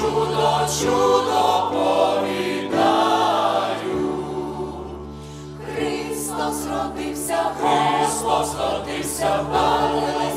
чудо, чудо повідаю. Христос родився, Христос родився, в співають,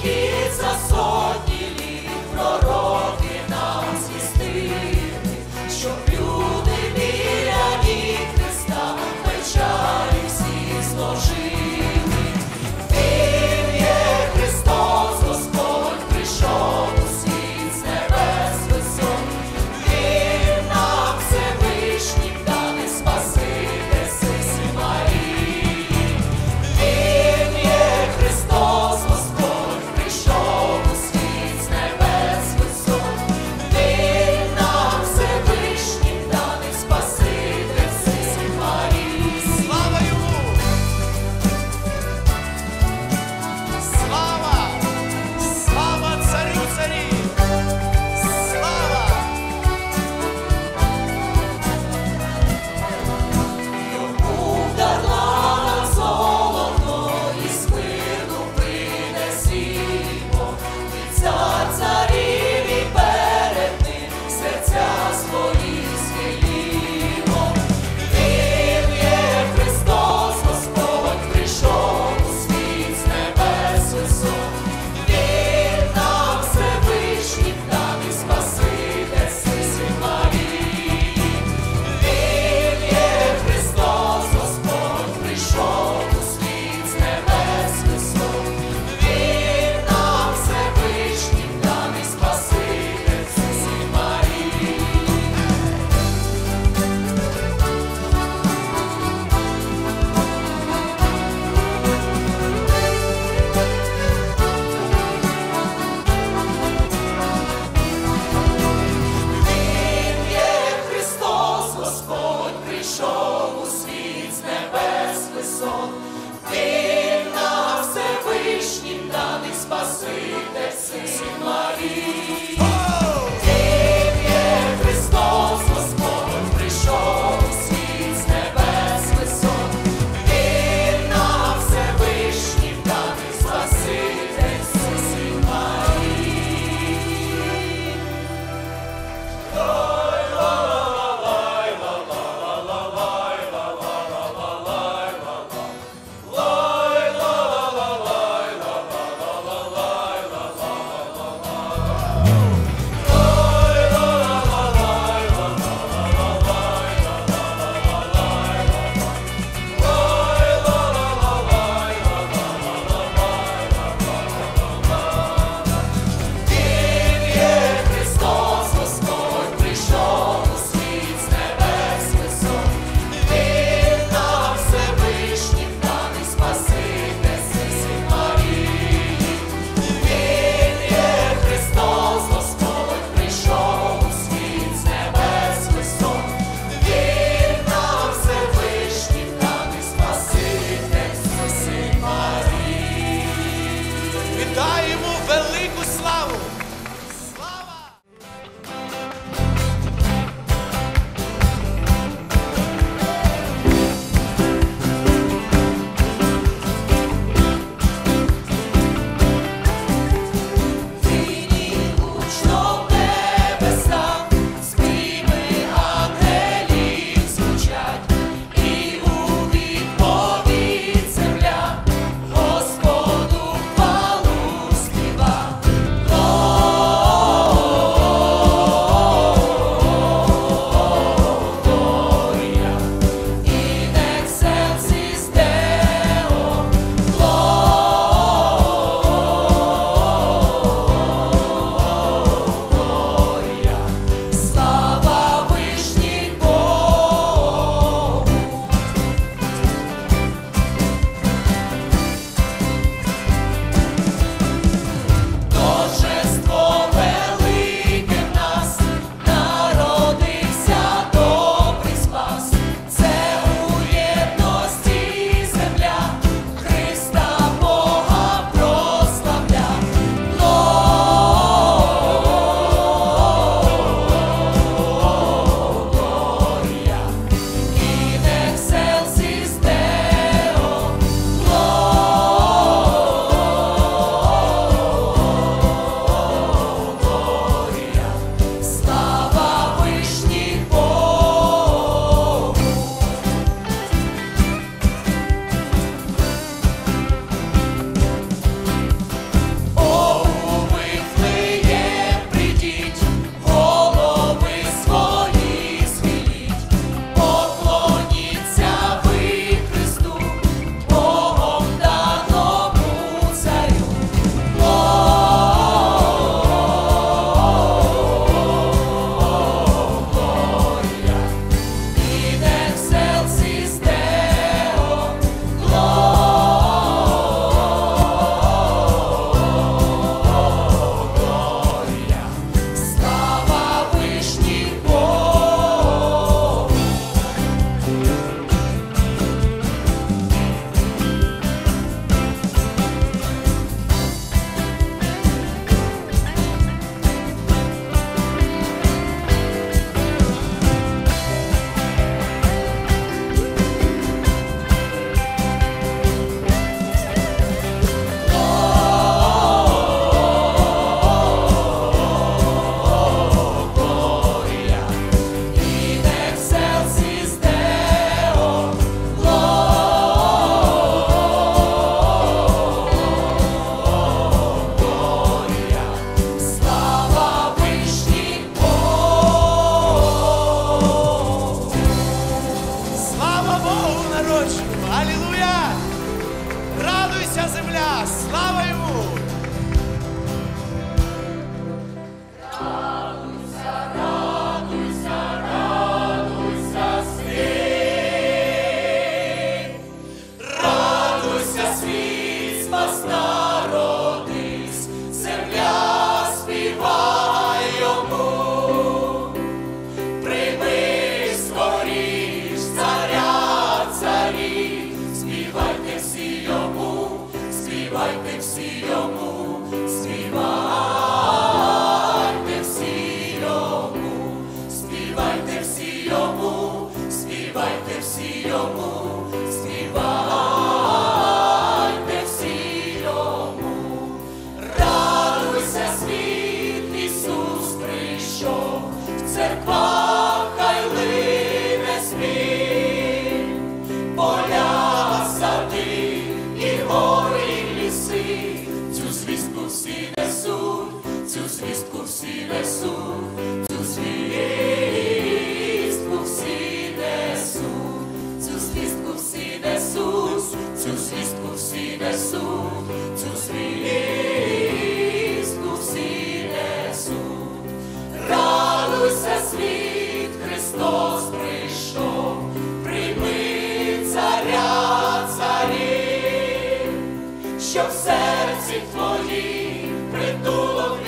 here.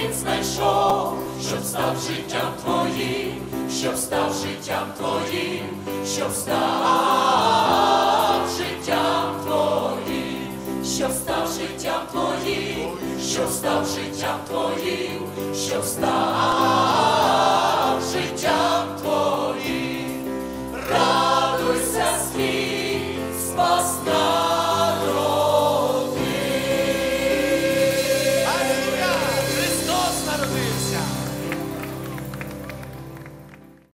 Він знайшов, щоб став життям твоїм, щоб став життям твоїм, щоб став життям твоїм, щоб став життям твоїм, щоб став життям твоїм, щоб став.